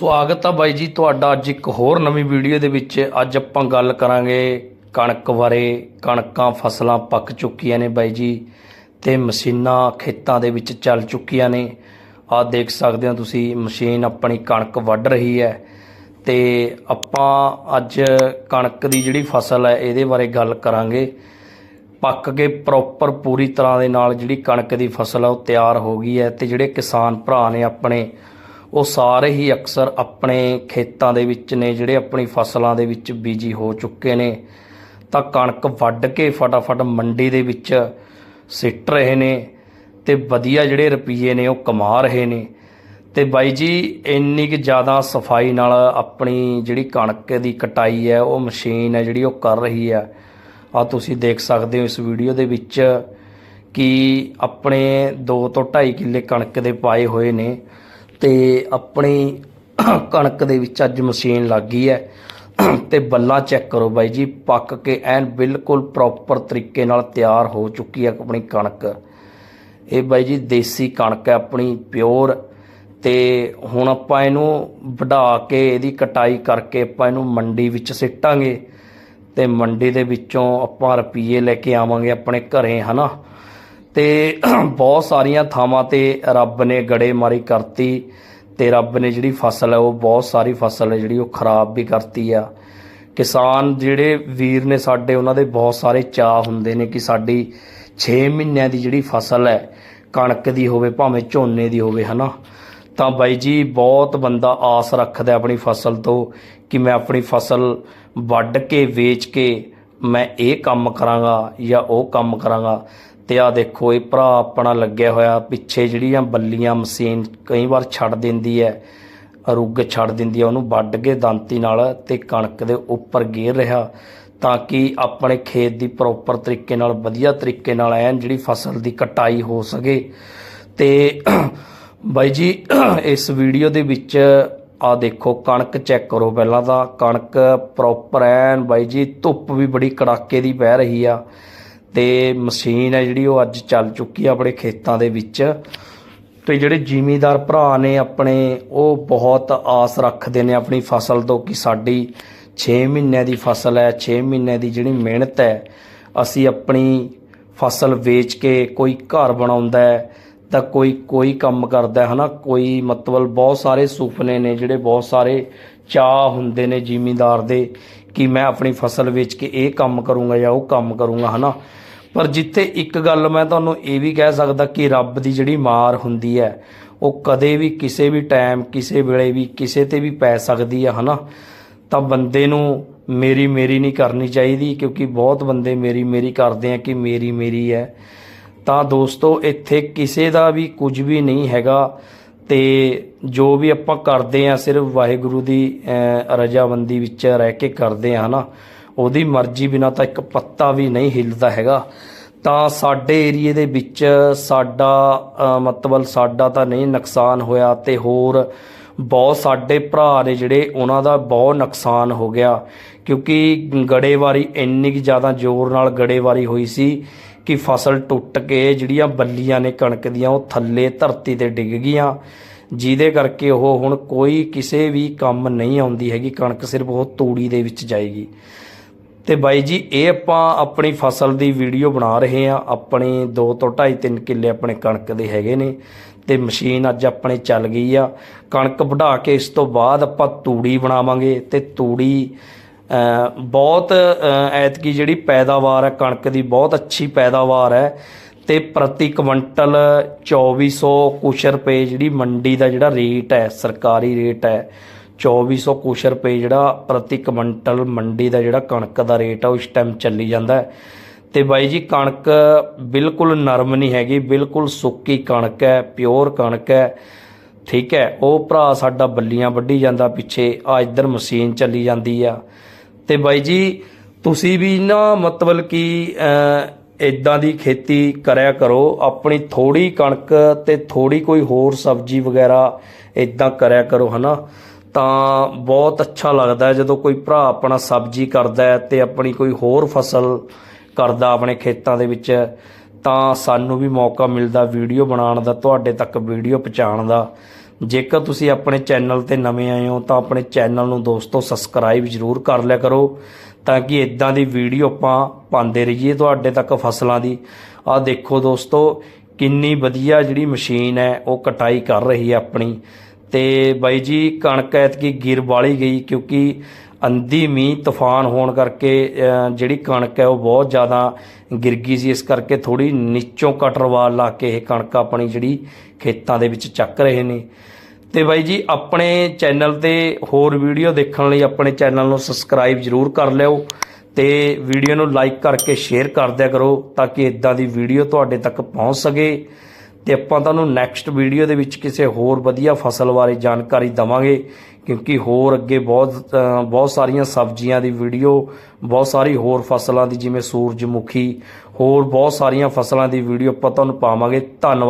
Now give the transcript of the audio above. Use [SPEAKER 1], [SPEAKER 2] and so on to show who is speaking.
[SPEAKER 1] ਸਵਾਗਤ ਆ ਬਾਈ ਜੀ ਤੁਹਾਡਾ ਅੱਜ ਇੱਕ ਹੋਰ ਨਵੀਂ ਵੀਡੀਓ ਦੇ ਵਿੱਚ। ਅੱਜ ਆਪਾਂ ਗੱਲ ਕਰਾਂਗੇ ਕਣਕ ਬਾਰੇ। ਕਣਕਾਂ ਫਸਲਾਂ ਪੱਕ ਚੁੱਕੀਆਂ ਨੇ ਬਾਈ ਜੀ ਤੇ ਮਸ਼ੀਨਾਂ ਖੇਤਾਂ ਦੇ ਵਿੱਚ ਚੱਲ ਚੁੱਕੀਆਂ ਨੇ। ਆਹ ਦੇਖ ਸਕਦੇ ਹੋ ਤੁਸੀਂ, ਮਸ਼ੀਨ ਆਪਣੀ ਕਣਕ ਵੱਢ ਰਹੀ ਹੈ। ਤੇ ਆਪਾਂ ਅੱਜ ਕਣਕ ਦੀ ਜਿਹੜੀ ਫਸਲ ਹੈ, ਇਹਦੇ ਬਾਰੇ ਗੱਲ ਕਰਾਂਗੇ। ਪੱਕ ਕੇ ਪ੍ਰੋਪਰ ਪੂਰੀ ਤਰ੍ਹਾਂ ਦੇ ਨਾਲ ਜਿਹੜੀ ਕਣਕ ਦੀ ਫਸਲ ਆ, ਉਹ ਤਿਆਰ ਹੋ ਗਈ ਹੈ ਤੇ ਜਿਹੜੇ ਕਿਸਾਨ ਭਰਾ ਨੇ ਆਪਣੇ ਉਹ ਸਾਰੇ ਹੀ ਅਕਸਰ ਆਪਣੇ ਖੇਤਾਂ ਦੇ ਵਿੱਚ ਨੇ, ਜਿਹੜੇ ਆਪਣੀ ਫਸਲਾਂ ਦੇ ਵਿੱਚ ਬੀਜੀ ਹੋ ਚੁੱਕੇ ਨੇ। ਤਾਂ ਕਣਕ ਵੱਢ ਕੇ ਫਟਾਫਟ ਮੰਡੀ ਦੇ ਵਿੱਚ ਸਿੱਟ ਰਹੇ ਨੇ ਤੇ ਵਧੀਆ ਜਿਹੜੇ ਰੁਪਈਏ ਨੇ ਉਹ ਕਮਾ ਰਹੇ ਨੇ। ਤੇ ਬਾਈ ਜੀ, ਇੰਨੀ ਕਿ ਜ਼ਿਆਦਾ ਸਫ਼ਾਈ ਨਾਲ ਆਪਣੀ ਜਿਹੜੀ ਕਣਕ ਦੀ ਕਟਾਈ ਹੈ, ਉਹ ਮਸ਼ੀਨ ਹੈ ਜਿਹੜੀ ਉਹ ਕਰ ਰਹੀ ਹੈ। ਆ ਤੁਸੀਂ ਦੇਖ ਸਕਦੇ ਹੋ ਇਸ ਵੀਡੀਓ ਦੇ ਵਿੱਚ ਕਿ ਆਪਣੇ 2 ਤੋਂ 2.5 ਕਿੱਲੇ ਕਣਕ ਦੇ ਪਾਏ ਹੋਏ ਨੇ। ਤੇ ਆਪਣੀ ਕਣਕ ਦੇ ਵਿੱਚ ਅੱਜ ਮਸ਼ੀਨ ਲੱਗ ਗਈ ਹੈ। ਤੇ ਬੱਲਾ ਚੈੱਕ ਕਰੋ ਬਾਈ ਜੀ, ਪੱਕ ਕੇ ਐਨ ਬਿਲਕੁਲ ਪ੍ਰੋਪਰ ਤਰੀਕੇ ਨਾਲ ਤਿਆਰ ਹੋ ਚੁੱਕੀ ਹੈ ਆਪਣੀ ਕਣਕ। ਇਹ ਬਾਈ ਜੀ ਦੇਸੀ ਕਣਕ ਹੈ ਆਪਣੀ ਪਿਓਰ ਤੇ ਹੁਣ ਆਪਾਂ ਇਹਨੂੰ ਵਢਾ ਕੇ ਇਹਦੀ ਕਟਾਈ ਕਰਕੇ ਆਪਾਂ ਇਹਨੂੰ ਮੰਡੀ ਵਿੱਚ ਸਿੱਟਾਂਗੇ। ਤੇ ਮੰਡੀ ਦੇ ਵਿੱਚੋਂ ਆਪਾਂ ਰੁਪਈਏ ਲੈ ਕੇ ਆਵਾਂਗੇ ਆਪਣੇ ਘਰੇ, ਹਨਾ? ਤੇ ਬਹੁਤ ਸਾਰੀਆਂ ਥਾਵਾਂ ਤੇ ਰੱਬ ਨੇ ਗੜੇਮਾਰੀ ਕਰਤੀ ਤੇ ਰੱਬ ਨੇ ਜਿਹੜੀ ਫਸਲ ਹੈ, ਉਹ ਬਹੁਤ ਸਾਰੀ ਫਸਲ ਹੈ, ਜਿਹੜੀ ਉਹ ਖਰਾਬ ਵੀ ਕਰਤੀ ਆ। ਕਿਸਾਨ ਜਿਹੜੇ ਵੀਰ ਨੇ ਸਾਡੇ, ਉਹਨਾਂ ਦੇ ਬਹੁਤ ਸਾਰੇ ਚਾਹ ਹੁੰਦੇ ਨੇ ਕਿ ਸਾਡੀ 6 ਮਹੀਨਿਆਂ ਦੀ ਜਿਹੜੀ ਫਸਲ ਹੈ, ਕਣਕ ਦੀ ਹੋਵੇ, ਭਾਵੇਂ ਝੋਨੇ ਦੀ ਹੋਵੇ, ਹਨਾ? ਤਾਂ ਬਾਈ ਜੀ, ਬਹੁਤ ਬੰਦਾ ਆਸ ਰੱਖਦਾ ਆਪਣੀ ਫਸਲ ਤੋਂ ਕਿ ਮੈਂ ਆਪਣੀ ਫਸਲ ਵੱਢ ਕੇ, ਵੇਚ ਕੇ ਮੈਂ ਇਹ ਕੰਮ ਕਰਾਂਗਾ ਜਾਂ ਉਹ ਕੰਮ ਕਰਾਂਗਾ। ਤੇ ਆ ਦੇਖੋ, ਇਹ ਭਰਾ ਆਪਣਾ ਲੱਗਿਆ ਹੋਇਆ, ਪਿੱਛੇ ਜਿਹੜੀਆਂ ਬੱਲੀਆਂ, ਮਸ਼ੀਨ ਕਈ ਵਾਰ ਛੱਡ ਦਿੰਦੀ ਹੈ, ਰੁੱਗ ਛੱਡ ਦਿੰਦੀ ਹੈ, ਉਹਨੂੰ ਵੱਢ ਕੇ ਦਾਂਤੀ ਨਾਲ ਤੇ ਕਣਕ ਦੇ ਉੱਪਰ ਗੇਰ ਰਿਹਾ, ਤਾਂ ਕਿ ਆਪਣੇ ਖੇਤ ਦੀ ਪ੍ਰੋਪਰ ਤਰੀਕੇ ਨਾਲ, ਵਧੀਆ ਤਰੀਕੇ ਨਾਲ ਐਨ ਜਿਹੜੀ ਫਸਲ ਦੀ ਕਟਾਈ ਹੋ ਸਕੇ। ਤੇ ਬਾਈ ਜੀ, ਇਸ ਵੀਡੀਓ ਦੇ ਵਿੱਚ ਆ ਦੇਖੋ, ਕਣਕ ਚੈੱਕ ਕਰੋ ਪਹਿਲਾਂ ਤਾਂ। ਕਣਕ ਪ੍ਰੋਪਰ ਐਨ ਬਾਈ ਜੀ, ਧੁੱਪ ਵੀ ਬੜੀ ਕੜਾਕੇ ਦੀ ਪੈ ਰਹੀ ਆ। ਤੇ ਮਸ਼ੀਨ ਹੈ ਜਿਹੜੀ, ਉਹ ਅੱਜ ਚੱਲ ਚੁੱਕੀ ਆ ਆਪਣੇ ਖੇਤਾਂ ਦੇ ਵਿੱਚ। ਤੇ ਜਿਹੜੇ ਜ਼ਿਮੀਦਾਰ ਭਰਾ ਨੇ ਆਪਣੇ, ਉਹ ਬਹੁਤ ਆਸ ਰੱਖਦੇ ਨੇ ਆਪਣੀ ਫਸਲ ਤੋਂ ਕਿ ਸਾਡੀ 6 ਮਹੀਨਿਆਂ ਦੀ ਫਸਲ ਹੈ 6 ਮਹੀਨਿਆਂ ਦੀ ਜਿਹੜੀ ਮਿਹਨਤ ਹੈ, ਅਸੀਂ ਆਪਣੀ ਫਸਲ ਵੇਚ ਕੇ ਕੋਈ ਘਰ ਬਣਾਉਂਦਾ ਹੈ। ਤਾਂ ਕੋਈ ਕੋਈ ਕੰਮ ਕਰਦਾ ਹੈ, ਹਨਾ? ਕੋਈ ਮਤਲਬ ਬਹੁਤ ਸਾਰੇ ਸੁਪਨੇ ਨੇ ਜਿਹੜੇ ਬਹੁਤ ਸਾਰੇ ਚਾਹ ਹੁੰਦੇ ਨੇ ਜ਼ਿਮੀਂਦਾਰ ਦੇ ਕਿ ਮੈਂ ਆਪਣੀ ਫਸਲ ਵੇਚ ਕੇ ਇਹ ਕੰਮ ਕਰੂੰਗਾ ਜਾਂ ਉਹ ਕੰਮ ਕਰੂੰਗਾ, ਹਨਾ? ਪਰ ਜਿੱਥੇ ਇੱਕ ਗੱਲ ਮੈਂ ਤੁਹਾਨੂੰ ਇਹ ਵੀ ਕਹਿ ਸਕਦਾ ਕਿ ਰੱਬ ਦੀ ਜਿਹੜੀ ਮਾਰ ਹੁੰਦੀ ਹੈ, ਉਹ ਕਦੇ ਵੀ ਕਿਸੇ ਵੀ ਟਾਈਮ, ਕਿਸੇ ਵੇਲੇ ਵੀ, ਕਿਸੇ ਤੇ ਵੀ ਪੈ ਸਕਦੀ ਹੈ, ਹਨਾ? ਤਾਂ ਬੰਦੇ ਨੂੰ ਮੇਰੀ ਮੇਰੀ ਨਹੀਂ ਕਰਨੀ ਚਾਹੀਦੀ, ਕਿਉਂਕਿ ਬਹੁਤ ਬੰਦੇ ਮੇਰੀ ਮੇਰੀ ਕਰਦੇ ਆ ਕਿ ਮੇਰੀ ਮੇਰੀ ਹੈ। ਤਾਂ ਦੋਸਤੋ, ਇੱਥੇ ਕਿਸੇ ਦਾ ਵੀ ਕੁਝ ਵੀ ਨਹੀਂ ਹੈਗਾ ਤੇ ਜੋ ਵੀ ਆਪਾਂ ਕਰਦੇ ਆ ਸਿਰਫ ਵਾਹਿਗੁਰੂ ਦੀ ਰਜ਼ਾਬੰਦੀ ਵਿੱਚ ਰਹਿ ਕੇ ਕਰਦੇ ਆ ਹਨਾ? ਉਹਦੀ ਮਰਜ਼ੀ ਬਿਨਾ ਤਾਂ ਇੱਕ ਪੱਤਾ ਵੀ ਨਹੀਂ ਹਿੱਲਦਾ ਹੈਗਾ। ਤਾਂ ਸਾਡੇ ਏਰੀਏ ਦੇ ਵਿੱਚ ਸਾਡਾ ਮਤਲਬ ਸਾਡਾ ਤਾਂ ਨਹੀਂ ਨੁਕਸਾਨ ਹੋਇਆ ਤੇ ਹੋਰ ਬਹੁਤ ਸਾਡੇ ਭਰਾ ਨੇ ਜਿਹੜੇ ਉਹਨਾਂ ਦਾ ਬਹੁਤ ਨੁਕਸਾਨ ਹੋ ਗਿਆ। ਕਿਉਂਕਿ ਗੜੇਵਾਰੀ ਇੰਨੀ ਕਿ ਜ਼ਿਆਦਾ ਜ਼ੋਰ ਨਾਲ ਗੜੇਵਾਰੀ ਹੋਈ ਸੀ ਕਿ ਫਸਲ ਟੁੱਟ ਕੇ ਜਿਹੜੀਆਂ ਬੱਲੀਆਂ ਨੇ ਕਣਕ ਦੀਆਂ, ਉਹ ਥੱਲੇ ਧਰਤੀ ਤੇ ਡਿੱਗ ਗਈਆਂ। ਜਿਹਦੇ ਕਰਕੇ ਉਹ ਹੁਣ ਕੋਈ ਕਿਸੇ ਵੀ ਕੰਮ ਨਹੀਂ ਆਉਂਦੀ ਹੈਗੀ। ਕਣਕ ਸਿਰਫ ਉਹ ਤੂੜੀ ਦੇ ਵਿੱਚ ਜਾਏਗੀ। ਤੇ ਬਾਈ ਜੀ, ਇਹ ਆਪਾਂ ਆਪਣੀ ਫਸਲ ਦੀ ਵੀਡੀਓ ਬਣਾ ਰਹੇ ਆ ਆਪਣੇ 2 ਤੋਂ 2.5 3 ਕਿੱਲੇ ਆਪਣੇ ਕਣਕ ਦੇ ਹੈਗੇ ਨੇ ਤੇ ਮਸ਼ੀਨ ਅੱਜ ਆਪਣੇ ਚੱਲ ਗਈ ਆ। ਕਣਕ ਵਢਾ ਕੇ ਇਸ ਤੋਂ ਬਾਅਦ ਆਪਾਂ ਤੂੜੀ ਬਣਾਵਾਂਗੇ ਤੇ ਤੂੜੀ ਬਹੁਤ ਐਤਕੀ ਜਿਹੜੀ ਪੈਦਾਵਾਰ ਹੈ, ਕਣਕ ਦੀ ਬਹੁਤ ਅੱਛੀ ਪੈਦਾਵਾਰ ਹੈ ਤੇ ਪ੍ਰਤੀ ਕੁਇੰਟਲ 2400 ਕੁਛ ਰੁਪਏ ਜਿਹੜੀ ਮੰਡੀ ਦਾ ਜਿਹੜਾ ਰੇਟ ਹੈ, ਸਰਕਾਰੀ ਰੇਟ ਹੈ 2400 ਕੁਛ ਰੁਪਏ ਜਿਹੜਾ ਪ੍ਰਤੀ ਕੁਇੰਟਲ ਮੰਡੀ ਦਾ ਜਿਹੜਾ ਕਣਕ ਦਾ ਰੇਟ ਆ ਉਸ ਟਾਈਮ ਚੱਲੀ ਜਾਂਦਾ ਹੈ। ਤੇ ਬਾਈ ਜੀ, ਕਣਕ ਬਿਲਕੁਲ ਨਰਮ ਨਹੀਂ ਹੈਗੀ, ਬਿਲਕੁਲ ਸੁੱਕੀ ਕਣਕ ਹੈ, ਪਿਓਰ ਕਣਕ ਹੈ, ਠੀਕ ਹੈ। ਉਹ ਭਰਾ ਸਾਡਾ ਬੱਲੀਆਂ ਵੱਢੀ ਜਾਂਦਾ ਪਿੱਛੇ, ਆ ਇੱਧਰ ਮਸ਼ੀਨ ਚੱਲੀ ਜਾਂਦੀ ਆ। ਤੇ ਬਾਈ ਜੀ, ਤੁਸੀਂ ਵੀ ਨਾ ਮਤਲਬ ਕਿ ਇਦਾਂ ਦੀ ਖੇਤੀ ਕਰਿਆ ਕਰੋ, ਆਪਣੀ ਥੋੜੀ ਕਣਕ ਤੇ ਥੋੜੀ ਕੋਈ ਹੋਰ ਸਬਜ਼ੀ ਵਗੈਰਾ ਇਦਾਂ ਕਰਿਆ ਕਰੋ, ਹਨਾ? ਤਾਂ ਬਹੁਤ ਅੱਛਾ ਲੱਗਦਾ ਜਦੋਂ ਕੋਈ ਭਰਾ ਆਪਣਾ ਸਬਜ਼ੀ ਕਰਦਾ ਹੈ ਤੇ ਆਪਣੀ ਕੋਈ ਹੋਰ ਫਸਲ ਕਰਦਾ ਆਪਣੇ ਖੇਤਾਂ ਦੇ ਵਿੱਚ, ਤਾਂ ਸਾਨੂੰ ਵੀ ਮੌਕਾ ਮਿਲਦਾ ਵੀਡੀਓ ਬਣਾਉਣ ਦਾ, ਤੁਹਾਡੇ ਤੱਕ ਵੀਡੀਓ ਪਹੁੰਚਾਉਣ ਦਾ। ਜੇਕਰ ਤੁਸੀਂ ਆਪਣੇ ਚੈਨਲ ਤੇ ਨਵੇਂ ਆਏ ਹੋ ਤਾਂ ਆਪਣੇ ਚੈਨਲ ਨੂੰ ਦੋਸਤੋ ਸਬਸਕ੍ਰਾਈਬ ਜ਼ਰੂਰ ਕਰ ਲਿਆ ਕਰੋ ਤਾਂ ਕਿ ਇਦਾਂ ਦੀ ਵੀਡੀਓ ਆਪਾਂ ਪਾਉਂਦੇ ਰਹੀਏ ਤੁਹਾਡੇ ਤੱਕ ਫਸਲਾਂ ਦੀ। ਆਹ ਦੇਖੋ ਦੋਸਤੋ, ਕਿੰਨੀ ਵਧੀਆ ਜਿਹੜੀ ਮਸ਼ੀਨ ਹੈ, ਉਹ ਕਟਾਈ ਕਰ ਰਹੀ ਹੈ ਆਪਣੀ। ਤੇ ਬਾਈ ਜੀ, ਕਣਕ ਐਤਕੀ ਗਿਰ ਵਾਲੀ ਗਈ ਕਿਉਂਕਿ ਅੰਧੀ ਮੀਂਹ, ਤੂਫਾਨ ਹੋਣ ਕਰਕੇ ਜਿਹੜੀ ਕਣਕ ਹੈ ਉਹ ਬਹੁਤ ਜ਼ਿਆਦਾ ਗਿਰ ਗਈ ਸੀ। ਇਸ ਕਰਕੇ ਥੋੜੀ ਨੀਚੋਂ ਕਟਰਵਾਲ ਲਾ ਕੇ ਇਹ ਕਣਕ ਆਪਣੀ ਜਿਹੜੀ ਖੇਤਾਂ ਦੇ ਵਿੱਚ ਚੱਕ ਰਹੇ ਨੇ। ਤੇ ਬਾਈ ਜੀ, ਆਪਣੇ ਚੈਨਲ ਤੇ ਹੋਰ ਵੀਡੀਓ ਦੇਖਣ ਲਈ ਆਪਣੇ ਚੈਨਲ ਨੂੰ ਸਬਸਕ੍ਰਾਈਬ ਜ਼ਰੂਰ ਕਰ ਲਿਓ ਤੇ ਵੀਡੀਓ ਨੂੰ ਲਾਈਕ ਕਰਕੇ ਸ਼ੇਅਰ ਕਰ ਦਿਆ ਕਰੋ ਤਾਂ ਕਿ ਇਦਾਂ ਦੀ ਵੀਡੀਓ ਤੁਹਾਡੇ ਤੱਕ ਪਹੁੰਚ ਸਕੇ। ਤੇ ਆਪਾਂ ਤੁਹਾਨੂੰ ਨੈਕਸਟ ਵੀਡੀਓ ਦੇ ਵਿੱਚ ਕਿਸੇ ਹੋਰ ਵਧੀਆ ਫਸਲ ਬਾਰੇ ਜਾਣਕਾਰੀ ਦਵਾਂਗੇ, ਕਿਉਂਕਿ ਹੋਰ ਅੱਗੇ ਬਹੁਤ ਬਹੁਤ ਸਾਰੀਆਂ ਸਬਜ਼ੀਆਂ ਦੀ ਵੀਡੀਓ ਬਹੁਤ ਸਾਰੀ ਹੋਰ ਫਸਲਾਂ ਦੀ ਜਿਵੇਂ ਸੂਰਜਮੁਖੀ, ਹੋਰ ਬਹੁਤ ਸਾਰੀਆਂ ਫਸਲਾਂ ਦੀ ਵੀਡੀਓ ਆਪਾਂ ਤੁਹਾਨੂੰ ਪਾਵਾਂਗੇ। ਧੰਨਵਾਦ।